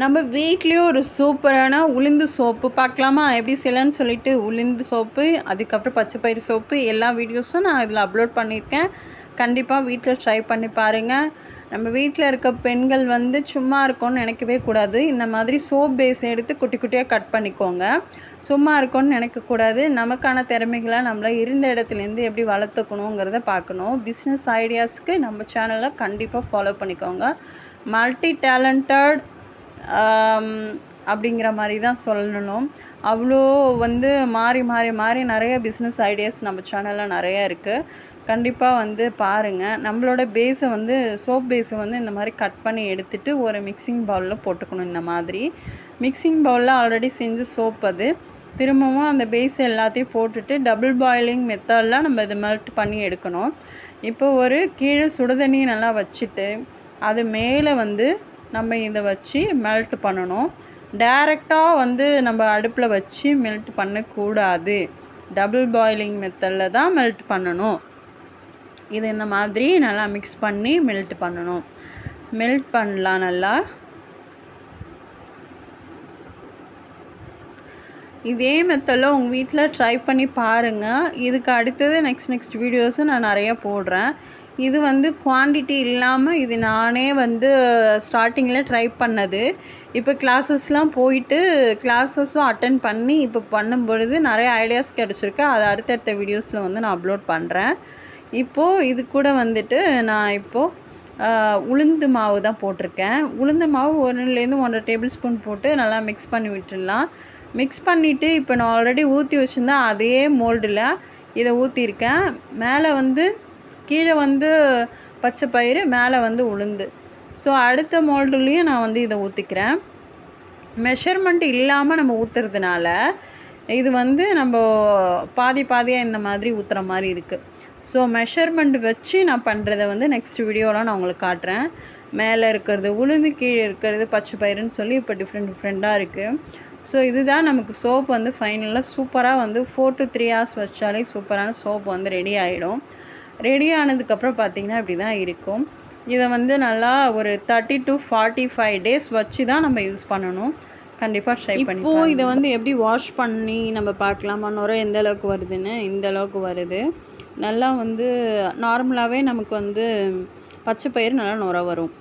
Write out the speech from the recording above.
நம்ம வீட்லேயும் ஒரு சூப்பரான உளுந்து சோப்பு பார்க்கலாமா? எப்படி செய்யலான்னு சொல்லிட்டு உளுந்து சோப்பு அதுக்கப்புறம் பச்சை பயிறு சோப்பு எல்லா வீடியோஸும் நான் இதில் அப்லோட் பண்ணியிருக்கேன். கண்டிப்பாக வீட்டில் ட்ரை பண்ணி பாருங்கள் நம்ம வீட்டில் இருக்க பெண்கள் வந்து சும்மா இருக்கோன்னு நினைக்கவே கூடாது. இந்த மாதிரி சோப் பேஸ் எடுத்து குட்டி குட்டியாக கட் பண்ணிக்கோங்க. சும்மா இருக்கோன்னு நினைக்கக்கூடாது நமக்கான திறமைகளை நம்மளை இருந்த இடத்துலேருந்து எப்படி வளர்த்துக்கணுங்கிறத பார்க்கணும். பிஸ்னஸ் ஐடியாஸ்க்கு நம்ம சேனலை கண்டிப்பாக ஃபாலோ பண்ணிக்கோங்க. மல்டி டேலண்டட் அப்படிங்கிற மாதிரி தான் சொல்லணும். அவ்வளோ வந்து மாறி மாறி மாறி நிறைய பிஸ்னஸ் ஐடியாஸ் நம்ம சேனலில் நிறையா இருக்குது கண்டிப்பாக வந்து பாருங்கள் நம்மளோட பேஸை வந்து சோப் பேஸை வந்து இந்த மாதிரி கட் பண்ணி எடுத்துகிட்டு ஒரு மிக்சிங் பவுலில் போட்டுக்கணும் இந்த மாதிரி. மிக்சிங் பவுலில் ஆல்ரெடி செஞ்சு சோப் அது. திரும்பவும் அந்த பேஸ் எல்லாத்தையும் போட்டுட்டு டபுள் பாயிலிங் மெத்தடில் நம்ம இது மெல்ட் பண்ணி எடுக்கணும். இப்போ ஒரு கீழே சுடுதண்ணி நல்லா வச்சுட்டு அது மேலே வந்து நம்ம இதை வச்சு மெல்ட் பண்ணணும். டேரெக்டாக வந்து நம்ம அடுப்பில் வச்சு மெல்ட் பண்ணக்கூடாது. டபுள் பாயிலிங் மெத்தடில் தான் மெல்ட் பண்ணணும். இது இந்த மாதிரி நல்லா மிக்ஸ் பண்ணி மெல்ட் பண்ணணும். மெல்ட் பண்ணலாம் நல்லா. இதே மெத்தடில் உங்கள் வீட்டில் ட்ரை பண்ணி பாருங்கள் இதுக்கு அடுத்தது நெக்ஸ்ட் நெக்ஸ்ட் வீடியோஸும் நான் நிறையா போடுறேன். இது வந்து குவான்டிட்டி இல்லாமல் இது நானே வந்து ஸ்டார்டிங்கில் ட்ரை பண்ணது. இப்போ கிளாஸஸ்லாம் போயிட்டு கிளாஸஸும் அட்டன் பண்ணி இப்போ பண்ணும் பொழுது நிறைய ஐடியாஸ் கிடச்சிருக்கு. அதை அடுத்தடுத்த வீடியோஸில் வந்து நான் அப்லோட் பண்ணுறேன் இப்போது இது கூட வந்துட்டு நான் இப்போது உளுந்து மாவு தான் போட்டிருக்கேன். உளுந்து மாவு ஒன்றுலேருந்து ஒன்றரை டேபிள் ஸ்பூன் போட்டு நல்லா மிக்ஸ் பண்ணி விட்டுடலாம். மிக்ஸ் பண்ணிவிட்டு இப்போ நான் ஆல்ரெடி ஊற்றி வச்சுருந்தேன் அதே மோல்டில் இதை ஊற்றிருக்கேன் மேலே வந்து கீழே வந்து பச்சை பயிறு மேலே வந்து உளுந்து. ஸோ அடுத்த மோல்டுலேயும் நான் வந்து இதை ஊற்றிக்கிறேன் மெஷர்மெண்ட் இல்லாமல் நம்ம ஊற்றுறதுனால இது வந்து நம்ம பாதி பாதியாக இந்த மாதிரி ஊற்றுற மாதிரி இருக்குது ஸோ மெஷர்மெண்ட் வச்சு நான் பண்ணுறத வந்து நெக்ஸ்ட் வீடியோவில் நான் உங்களுக்கு காட்டுறேன். மேலே இருக்கிறது உளுந்து கீழே இருக்கிறது பச்சை பயிறுன்னு சொல்லி இப்போ டிஃப்ரெண்ட் டிஃப்ரெண்ட்டாக இருக்குது ஸோ இதுதான் நமக்கு சோப் வந்து ஃபைனலாக சூப்பராக வந்து ஃபோர் டு த்ரீ ஹவர்ஸ் வச்சாலே சூப்பரான சோப் வந்து ரெடி ஆகிடும் ரெடி ஆனதுக்கப்புறம் பார்த்திங்கன்னா இப்படி தான் இருக்கும். இதை வந்து நல்லா ஒரு thirty to forty five days வச்சு தான் நம்ம யூஸ் பண்ணணும். கண்டிப்பாக ட்ரை பண்ணி இப்போது இதை வந்து எப்படி வாஷ் பண்ணி நம்ம பார்க்கலாமா? நுரம் எந்த அளவுக்கு வருதுன்னு? இந்த அளவுக்கு வருது. நல்லா வந்து நார்மலாகவே நமக்கு வந்து பச்சை பயிர் நல்லா நுர வரும்.